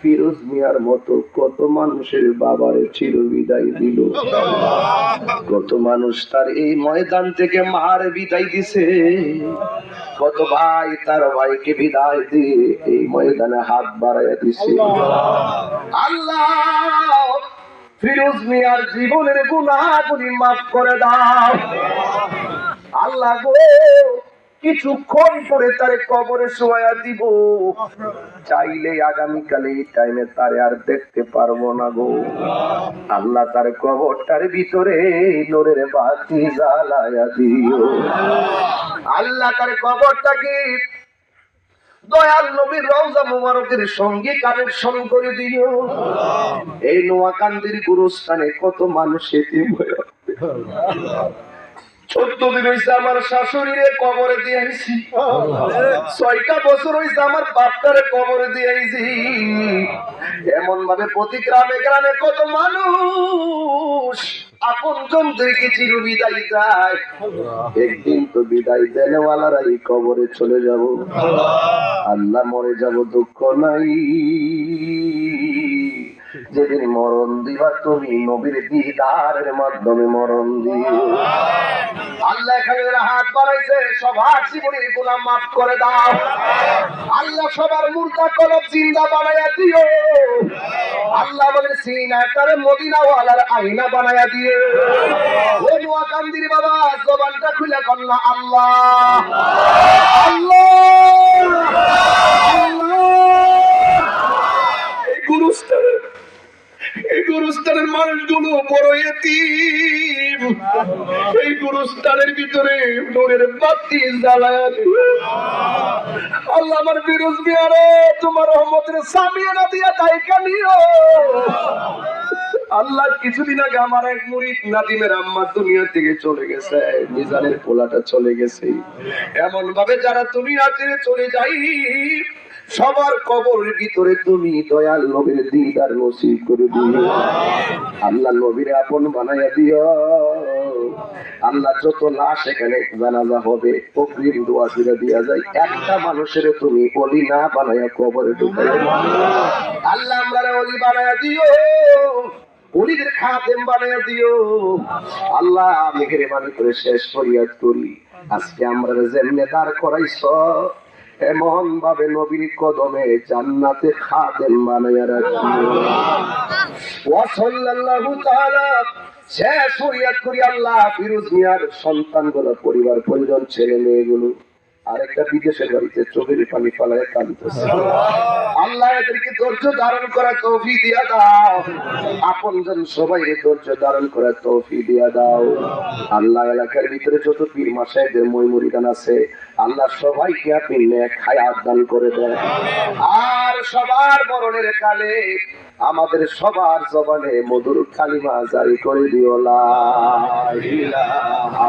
ফিরোজ মিয়ার মতো কত মানুষের বাবারে চির বিদায় দিল। কত মানুষ তার এই ময়দান থেকে মার বিদায় দিছে। কত ভাই তার ভাইকে বিদায় দিয়ে এই ময়দানে হাত বাড়াইয়া দিছে। আল্লাহ, ফিরোজ মিয়ার জীবনের গুণাগুলি মাফ করে দাও। আল্লাহ গো কিছুক্ষণ পরে তারে কবরে শোয়া দিব। চাইলে আগামীকালে এই টাইমে তারে আর দেখতে পারব না গো। আল্লাহ তার কবরটার ভিতরে নোরের বাতি জ্বালায়া দিও। আল্লাহ তার কবরটাকে দয়াল নবীর রওজা মুবারকের সঙ্গে কানেকশন করে দিও। এই নোয়াকান্দির গুরুস্থানে কত মানুষ এতিম আমার শাশুড়িরে কবরে ছয়টা বছর আমার কবরে দিয়ে প্রতি কত মানুষ বিদায় দেয়, একদিন তো বিদায় দেনেওয়ালারা এই কবরে চলে যাব। আল্লাহ মরে যাব, দুঃখ নাই। যেদিন মরণ দিবা, তুমি নবীর দিদারের মাধ্যমে মরণ দিও। আল্লাহ এখানে হাত বাড়াইছে, সবার জীবনের গুনাহ মাফ করে দাও। আল্লাহ সবার মুর্দা কলব জিন্দা বানায়া দিও। আল্লাহ আমাদের সিনা তার মদিনা ওয়ালার আইনা বানায়া দিও। ও নোয়াকান্দির বাবা, জবানটা খুলে কন্যা আল্লাহ। আল্লাহ আল্লাহ এই গুরুস্থানের এই গুরুস্থানের মানুষগুলো এতিম এই গুরুস্থানের ভিতরে নোরের বাতি জ্বালায় তোমার রহমতের সামিয়ে না দিয়া দায়িকা নিও। আল্লাহ কিছুদিন আগে আমার এক মুরিদ নাদিমের আম্মা দুনিয়া থেকে চলে গেছে মিজানের পোলাটা চলে গেছে। এমন ভাবে যারা তুমি ছেড়ে চলে যাই সবার কবরের ভিতরে তুমি দয়াল নবীর দিদার নসিব করে দিও। আল্লাহ নবীর আপন বানাইয়া দিও। আল্লাহ যত লাশ এখানে জানাজা হবে, অগ্রিম দোয়া ফিরে দিয়া যায়। একটা মানুষের তুমি অলি না বানাইয়া কবরে ঢুকাই আল্লাহ আমরা অলি বানাইয়া দিও। অলিদের খাতেম বানাইয়া দিও। আল্লাহ মেহরবানি করে শেষ ফরিয়াদ করি। আজকে আমরা যেমনে দাঁড় করাইছ এমন ভাবে নবীর কদমে জান্নাতে খাদেম বানাইয়া রাখিও ওয়াসাল্লাল্লাহু তাআলা শেষ ফরিয়াদ করি আল্লাহ, ফিরোজ মিয়ার সন্তানগুলো, পরিবার, পরিজন, ছেলে, মেয়েগুলো। আরেকটা বিদেশের বাড়িতে চোখের পানি ফালায় কাঁদতেছে আল্লাহ এদেরকে ধৈর্য ধারণ করা তৌফি দিয়া দাও। আপন জন সবাই ধৈর্য ধারণ করা তৌফি দিয়া দাও। আল্লাহ এলাকার ভিতরে যত পীর মাসাইদের ময়মুরি আছে, আল্লাহ সবাইকে আপনি নেক হায়াত দান করে দেন। আর সবার মরণের কালে আমাদের সবার জবানে মধুর কালিমা জারি করে দিও লা ইল্লাল্লাহু।